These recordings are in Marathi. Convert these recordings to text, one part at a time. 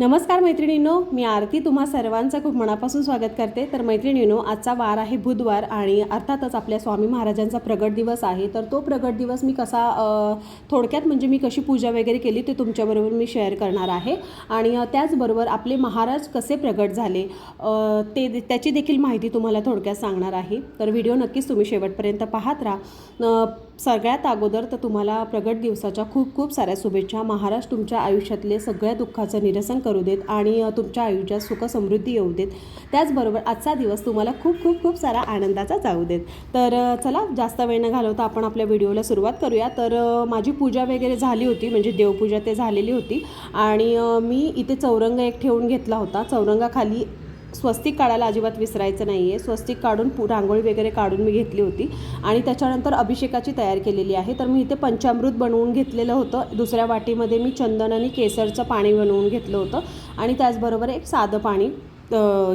नमस्कार मैत्रिणींनो मी आरती तुम्हा सर्वांचं खूप मनापासून स्वागत करते. तर मैत्रिणींनो आजचा वार आहे बुधवार आणि अर्थातच आपल्या स्वामी महाराजांचा प्रगट दिवस आहे. तर तो प्रगट दिवस मी कसा थोडक्यात म्हणजे मी कशी पूजा वगैरे केली ते तुमच्याबरोबर मी शेअर करणार आहे. आणि त्याचबरोबर आपले महाराज कसे प्रगट झाले ते त्याची देखील माहिती तुम्हाला थोडक्यात सांगणार आहे. तर व्हिडिओ नक्कीच तुम्ही शेवटपर्यंत पाहत राहा. सगळ्यात अगोदर तर तुम्हाला प्रगट दिवसाच्या खूप खूप साऱ्या शुभेच्छा. महाराज तुमच्या आयुष्यातले सगळ्या दुःखाचं निरसन करू देत आणि तुमच्या आयुष्यात सुख समृद्धी येऊ देत. त्याचबरोबर आजचा दिवस तुम्हाला खूप खूप खूप सारा आनंदाचा जाऊ देत. तर चला जास्त वेळ न घालवता आपण आपल्या व्हिडिओला सुरुवात करूया. तर माझी पूजा वगैरे झाली होती म्हणजे देवपूजा ते झालेली होती. आणि मी इथे चौरंग एक ठेवून घेतला होता. चौरंगाखाली स्वस्तिक काढायला अजिबात विसरायचं नाही आहे स्वस्तिक काढून पु रांगोळी वगैरे काढून मी घेतली होती. आणि त्याच्यानंतर अभिषेकाची तयार केलेली आहे. तर मी इथे पंचामृत बनवून घेतलेलं होतं. दुसऱ्या वाटीमध्ये मी चंदन आणि केसरचं पाणी बनवून घेतलं होतं. आणि त्याचबरोबर एक साधं पाणी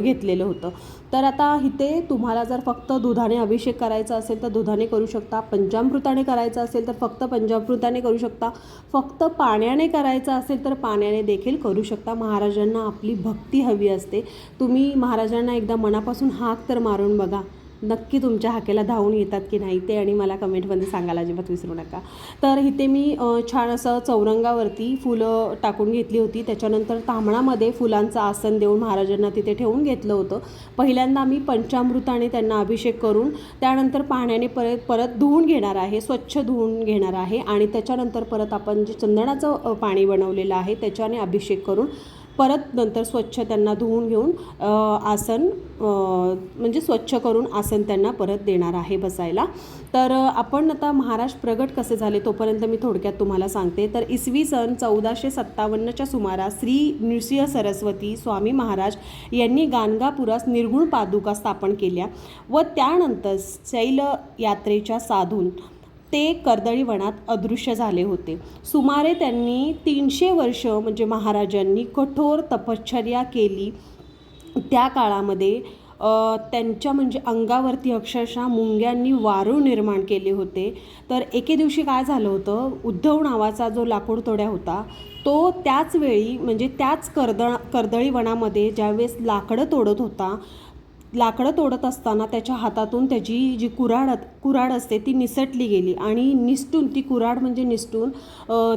घेतलेलं होतं. तर आता इथे तुम्हाला जर फक्त दुधाने अभिषेक करायचा असेल तर दुधाने करू शकता. पंचामृताने करायचं असेल तर फक्त पंचामृताने करू शकता. फक्त पाण्याने करायचं असेल तर पाण्याने देखील करू शकता. महाराजांना आपली भक्ती हवी असते. तुम्ही महाराजांना एकदा मनापासून हाक तर मारून बघा. नक्की तुमच्या हाकेला धावून येतात की नाही ते आणि मला कमेंटमध्ये सांगायला अजिबात विसरू नका. तर इथे मी छान असं चौरंगावरती फुलं टाकून घेतली होती. त्याच्यानंतर तांबणामध्ये फुलांचं आसन देऊन महाराजांना तिथे ठेवून घेतलं होतं. पहिल्यांदा मी पंचामृताने त्यांना अभिषेक करून त्यानंतर पाण्याने परत परत धुवून घेणार आहे स्वच्छ धुवून घेणार आहे आणि त्याच्यानंतर परत आपण जे चंदनाचं पाणी बनवलेलं आहे त्याच्याने अभिषेक करून परत नंतर स्वच्छ त्यांना धुवून घेऊन आसन म्हणजे स्वच्छ करून आसन त्यांना परत देणार आहे बसायला. तर आपण आता महाराष्ट्र प्रगट कसे झाले तोपर्यंत मी थोडक्यात तुम्हाला सांगते. तर इसवी सन चौदाशे सत्तावन्नच्या सुमारास श्री नृसिंह सरस्वती स्वामी महाराज यांनी गाणगापुरास निर्गुण पादुका स्थापन केल्या व त्यानंतर शैल यात्रेच्या साधून ते कर्दळीवनात अदृश्य झाले होते. सुमारे त्यांनी तीनशे वर्ष म्हणजे महाराजांनी कठोर तपश्चर्या केली. त्या काळामध्ये त्यांच्या म्हणजे अंगावरती अक्षरशः मुंग्यांनी वारू निर्माण केले होते. तर एके दिवशी काय झालं होतं उद्धव नावाचा जो लाकूडतोड्या होता तो त्याच वेळी म्हणजे त्याच कर्दळ कर्दळी वनामध्ये ज्यावेळेस लाकडं तोडत होता लाकडं तोडत असताना त्याच्या हातातून त्याची जी कुराड कुऱ्हाड असते ती निसटली गेली आणि निसटून ती कुऱ्हाड म्हणजे निसटून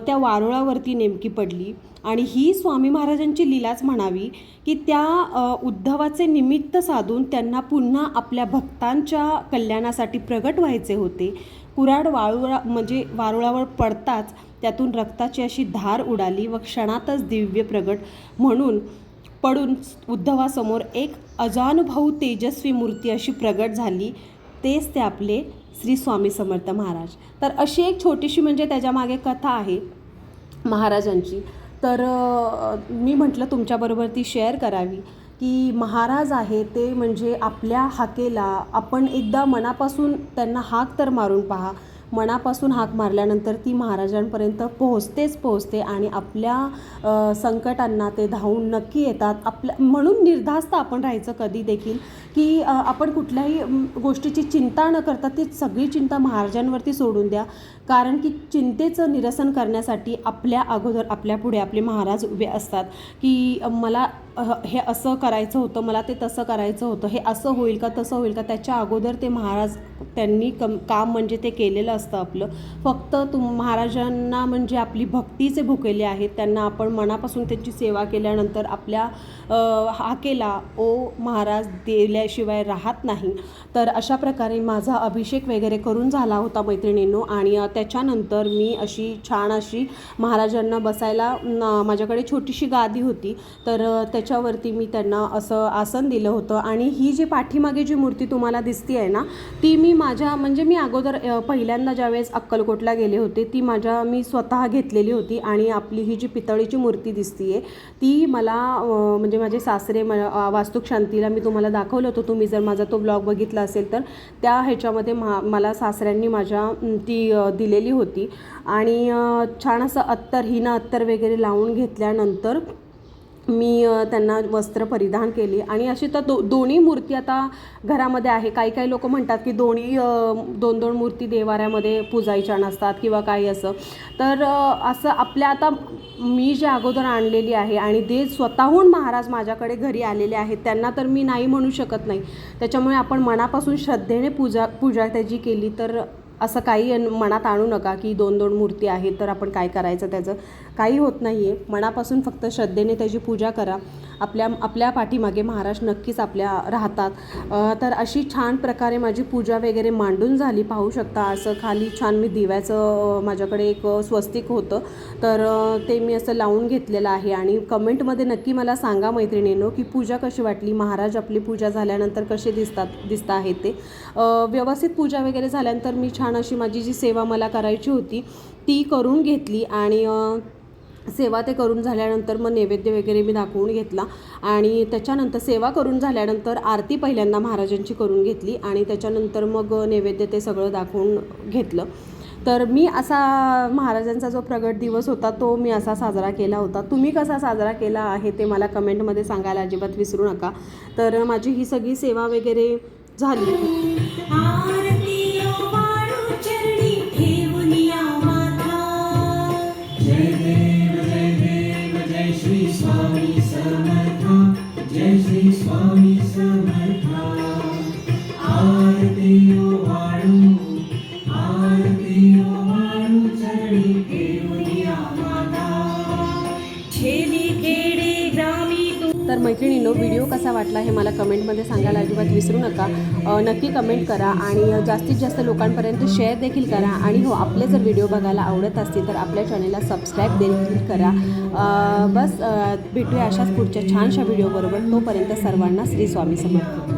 त्या वारुळावरती नेमकी पडली. आणि ही स्वामी महाराजांची लीलाच म्हणावी की त्या उद्धवाचे निमित्त साधून त्यांना पुन्हा आपल्या भक्तांच्या कल्याणासाठी प्रगट व्हायचे होते. कुऱ्हाड वाळुळा म्हणजे वारुळावर पडताच त्यातून रक्ताची अशी धार उडाली व क्षणातच दिव्य प्रगट म्हणून पडून उद्धवासमोर एक अजानुभव तेजस्वी मूर्ती अशी प्रगट झाली तेच ते आपले श्री स्वामी समर्थ महाराज. तर अशी एक छोटीशी म्हणजे त्याच्यामागे कथा आहे महाराजांची. तर मी म्हटलं तुमच्याबरोबर ती शेअर करावी की महाराज आहे ते म्हणजे आपल्या हाकेला आपण एकदा मनापासून त्यांना हाक तर मारून पहा. मनापासून हाक मारल्यानंतर ती महाराजांपर्यंत पोहोचतेच पोहोचते आणि आपल्या संकटांना ते धावून नक्की येतात. आपल्या म्हणून निर्धास्त आपण राहायचं कधी देखील की आपण कुठल्याही गोष्टीची चिंता न करता ती सगळी चिंता महाराजांवरती सोडून द्या. कारण की चिंतेचं निरसन करण्यासाठी आपल्या अगोदर आपल्या पुढे आपले महाराज उभे असतात. की मला हे असं करायचं होतं मला ते तसं करायचं होतं हे असं होईल का तसं होईल का त्याच्या अगोदर ते महाराज त्यांनी कम काम म्हणजे ते केलेलं असतं आपलं. फक्त तुम महाराजांना म्हणजे आपली भक्तीचे भुकेले आहेत. त्यांना आपण मनापासून त्यांची सेवा केल्यानंतर आपल्या हा हाकेला ओ महाराज दिल्याशिवाय राहत नाही. तर अशा प्रकारे माझा अभिषेक वगैरे करून झाला होता मैत्रिणींनो आणि त्याच्यानंतर मी अशी छान अशी महाराजांना बसायला माझ्याकडे छोटीशी गादी होती. तर त्याच्यावरती मी त्यांना असं आसन दिलं होतं आणि ही जी पाठीमागे जी मूर्ती तुम्हाला दिसती आहे ना ती मी माझ्या म्हणजे मी अगोदर पहिल्यांदा ज्यावेळेस अक्कलकोटला गेले होते ती माझ्या मी स्वतः घेतलेली होती आणि आपली ही जी पितळीची मूर्ती दिसती आहे ती मला म्हणजे माझे सासरे म वास्तुक शांतीला मी तुम्हाला दाखवलं होतं तुम्ही. जर माझा तो ब्लॉग बघितला असेल तर त्या ह्याच्यामध्ये मा मला सासऱ्यांनी माझ्या ती दिलेली होती. आणि छान असं अत्तर हिनं अत्तर वगैरे लावून घेतल्यानंतर मी त्यांना वस्त्र परिधान केली आणि अशी तर दो दोन्ही मूर्ती आता घरामध्ये आहे. काही काही लोक म्हणतात की दोन्ही दोन दोन मूर्ती देवाऱ्यामध्ये पूजायच्या नसतात किंवा काही असं. तर असं आपल्या आता मी जे अगोदर आणलेली आहे आणि ते स्वतःहून महाराज माझ्याकडे घरी आलेले आहेत त्यांना तर मी नाही म्हणू शकत नाही. त्याच्यामुळे आपण मनापासून श्रद्धेने पूजा पूजा त्याची केली तर असं काही मनात आणू नका की दोन दोन मूर्ती आहेत तर आपण काय करायचं त्याचं. काही होत नाही आहे मनापासून फक्त श्रद्धेने त्याची पूजा करा. आपल्या आपल्या पाठीमागे महाराज नक्कीच आपल्या राहतात. तर अशी छान प्रकारे माझी पूजा वगैरे मांडून झाली. पाहू शकता असं खाली छान मी दिव्याचं माझ्याकडे एक स्वस्तिक होतं. तर ते मी असं लावून घेतलेलं आहे आणि कमेंटमध्ये नक्की मला सांगा मैत्रिणींनो की पूजा कशी वाटली? महाराज आपली पूजा झाल्यानंतर कसे दिसतात दिसत आहेत ते. व्यवस्थित पूजा वगैरे झाल्यानंतर मी छान अशी माझी जी सेवा मला करायची होती ती करून घेतली आणि सेवा ते करून झाल्यानंतर मग नैवेद्य वगैरे मी दाखवून घेतला आणि त्याच्यानंतर सेवा करून झाल्यानंतर आरती पहिल्यांदा महाराजांची करून घेतली आणि त्याच्यानंतर मग नैवेद्य ते सगळं दाखवून घेतलं. तर मी असा महाराजांचा जो प्रगट दिवस होता तो मी असा साजरा केला होता. तुम्ही कसा साजरा केला आहे ते मला कमेंटमध्ये सांगायला अजिबात विसरू नका. तर माझी ही सगळी सेवा वगैरे झाली. तर मैत्रिणींनो व्हिडिओ कसा वाटला हे मला कमेंटमध्ये सांगायला अजिबात विसरू नका. नक्की कमेंट करा आणि जास्तीत जास्त लोकांपर्यंत शेअर देखील करा. आणि हो आपले जर व्हिडिओ बघायला आवडत असतील तर आपल्या चॅनलला सबस्क्राईब देखील करा. बस भेटूया अशाच पुढच्या छानशा व्हिडिओबरोबर. तोपर्यंत सर्वांना श्री स्वामी समर्थ.